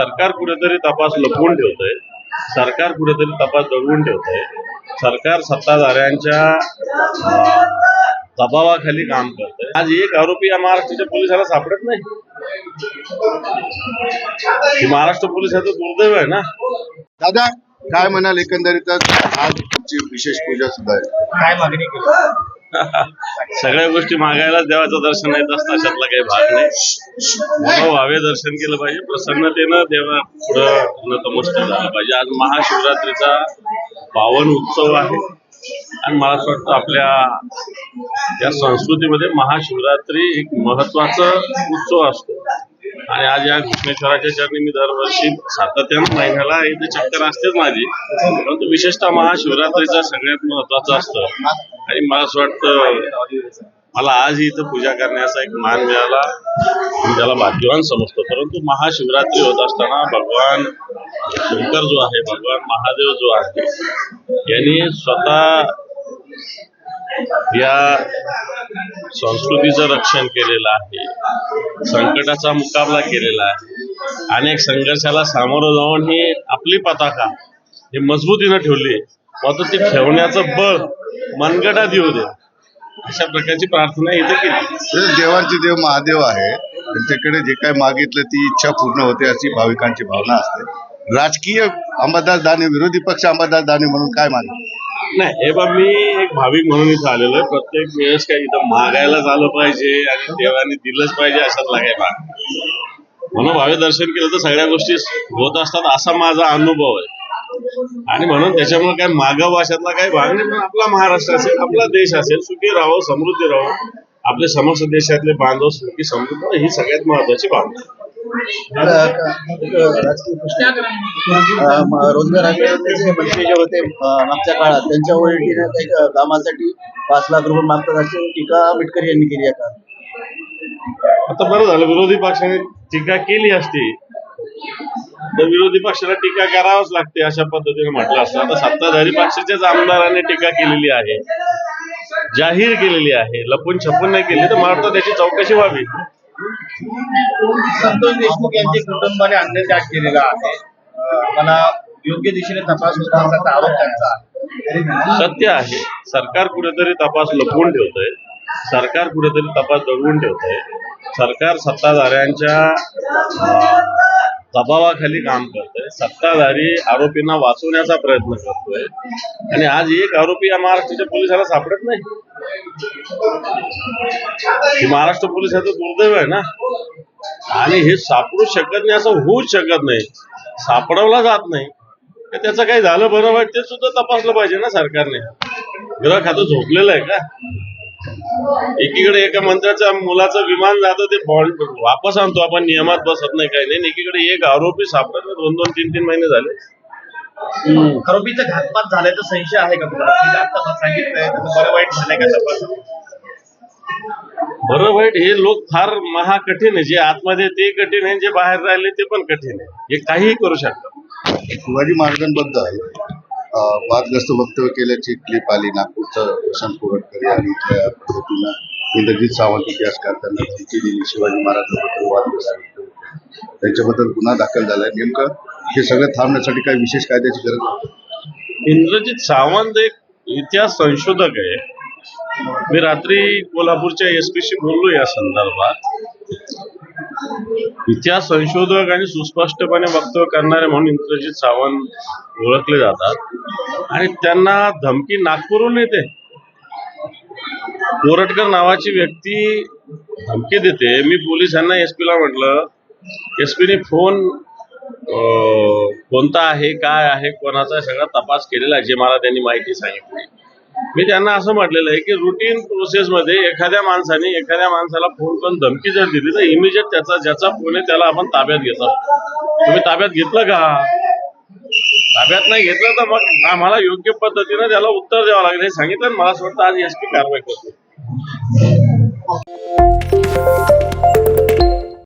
सरकार कुठेतरी तपास लपवून ठेवतंय. सरकार कुठेतरी तपास दडवून ठेवतंय. सरकार सत्ताधाऱ्यांच्या दबावाखाली काम करतंय. आज एक आरोपी या महाराष्ट्राच्या पोलिसाला सापडत नाही. हे महाराष्ट्र पोलिसाचं दुर्दैव आहे ना? दादा काय म्हणाल एकंदरीतच? आज तुमची विशेष पूजा सुद्धा आहे. काय मागणी केली? सगळ्या गोष्टी मागायला देवाचं दर्शन येत असतं अशातला काही भाग नाही. व्हावे दर्शन केलं पाहिजे. प्रसन्नतेनं देवा पुढं नतमस्त झालं पाहिजे. आज महाशिवरात्रीचा पावन उत्सव आहे. आणि मला असं वाटतं आपल्या या संस्कृतीमध्ये महाशिवरात्री एक महत्त्वाचा उत्सव असतो. आणि आज या घुसमेश्वराच्या चरणी मी दरवर्षी सातत्यानं महिन्याला इथे चक्कर असतेच माझी. परंतु विशेषतः महाशिवरात्रीचा सगळ्यात महत्वाचं असतं. आणि मला असं वाटतं मला आज इथं पूजा करण्याचा एक मान मिळाला. त्याला भाग्यवान समजतो. परंतु महाशिवरात्री होत असताना भगवान शंकर जो आहे भगवान महादेव जो आहे यांनी स्वतः या संस्कृतीचं रक्षण केलेलं आहे. संकटाचा मुकाबला केलेला आहे. अनेक संघर्षाला सामोरं जाऊन ही आपली पताका ही मजबूतीनं ठेवली मात्र ती ठेवण्याचं बळ मनगटात येऊ दे. अशा प्रकारची प्रार्थना इथे केली. तसेच देवांचे देव महादेव आहे. त्यांच्याकडे जे काय मागितलं ती इच्छा पूर्ण होते अशी भाविकांची भावना असते. राजकीय अंबादास दाने विरोधी पक्ष अंबादास दाने म्हणून काय मानले नाही हे बघ मी एक भाविक म्हणून इथं आलेलो आहे. प्रत्येक वेळेस काय इथं मागायला झालं पाहिजे आणि देवाने दिलंच पाहिजे अशातला काही भाग. म्हणून भावे दर्शन केलं तर सगळ्या गोष्टी होत असतात असा माझा अनुभव आहे. आणि म्हणून त्याच्यामुळे काय मागावं अशातला काही भाग नाही पण आपला महाराष्ट्र असेल आपला देश असेल सुखी राहो समृद्धी राहो. आपले समस्त देशातले बांधव सुखी समृद्ध ही सगळ्यात महत्वाची भावना आहे. रोजगार मंत्री जे होते मागच्या काळात त्यांच्या ओळखीने काही कामासाठी पाच लाख रुपये मागतात अशी टीका आंबेडकर यांनी केली आता. आता बरं झालं विरोधी पक्षाने टीका केली असती. तर विरोधी पक्षाला टीका करावाच लागते अशा पद्धतीने म्हटलं असतं. आता सत्ताधारी पक्षाच्याच आमदारांनी टीका केलेली आहे जाहीर केलेली आहे लपून छपून नाही केली तर मला त्याची चौकशी व्हावी. संतोष देशमुख यांच्या कुटुंबाने अन्नत्याग केलेला आहे. मला योग्य दिशेने तपास होता असा आरोप त्यांचा सत्य आहे. सरकार कुठेतरी तपास लपवून ठेवतंय. सरकार कुठेतरी तपास दडवून ठेवतंय. सरकार सत्ताधाऱ्यांच्या दबावाखाली काम करतोय. सत्ताधारी आरोपींना वाचवण्याचा प्रयत्न करतोय. आणि आज एक आरोपी या महाराष्ट्राच्या पोलिसाला सापडत नाही. महाराष्ट्र पोलिसाचं दुर्दैव आहे ना? आणि हे सापडू शकत नाही असं होऊच शकत नाही. सापडवला जात नाही. तर त्याचं काही झालं बरं वाईट ते सुद्धा तपासलं पाहिजे ना सरकारने. गृह खातं झोपलेलं आहे का? एकीकडे एका मंत्र्याच्या मुलाचं विमान जातं ते बॉन्ड वापस आणतो आपण नियमात बसत नाही काही नाही. एकीकडे एक आरोपी सापडत नाही, दोन दोन तीन तीन महिने झाले. आरोपीचा घातपात झाल्याचा संशय आहे का सांगितलंय त्याचं बरं वाईट झालंय का तपास बरं वाईट हे लोक फार महाकठीण आहे. जे आतमध्ये ते कठीण आहे जे बाहेर राहिले ते पण कठीण आहे. हे काहीही करू शकतात. शिवाजी महाराजांबद्दल वादग्रस्त वक्तव्य केल्याची क्लिप आली नागपूरचं वसंत कोरटकर आणि त्या पद्धतीनं इंद्रजित सावंत इतिहास करताना धमकी दिली शिवाजी महाराजांबद्दल वादग्रस्त त्यांच्याबद्दल गुन्हा दाखल झालाय. नेमकं हे सगळं थांबण्यासाठी काही विशेष कायद्याची गरज आहे? इंद्रजित सावंत एक इतिहास संशोधक आहे. मी रात्री कोल्हापूरच्या एस शी बोललो या संदर्भात. इतिहास संशोधक आणि सुस्पष्टपणे वक्तव्य करणारे म्हणून इंद्रजित सावंत ओळखले जातात. आणि त्यांना धमकी नागपूरहून येते. कोरटकर नावाची व्यक्ती धमकी देते. मी पोलिसांना एस ला म्हटलं एस ने फोन कोणता आहे काय आहे कोणाचा सगळा तपास केलेला आहे जे मला त्यांनी माहिती सांगितली. मी त्यांना असं म्हटलेलं आहे की रुटीन प्रोसेसमध्ये एखाद्या माणसाने एखाद्या माणसाला फोन करून धमकी जर दिली तर इमिजिएट त्याचा ज्याचा फोन आहे त्याला आपण ताब्यात घेतो. तुम्ही ताब्यात घेतलं का? ताब्यात नाही घेतलं तर मग आम्हाला योग्य पद्धतीनं त्याला उत्तर द्यावं लागेल. हे सांगितलं मला असं वाटतं आज एस कारवाई करतो.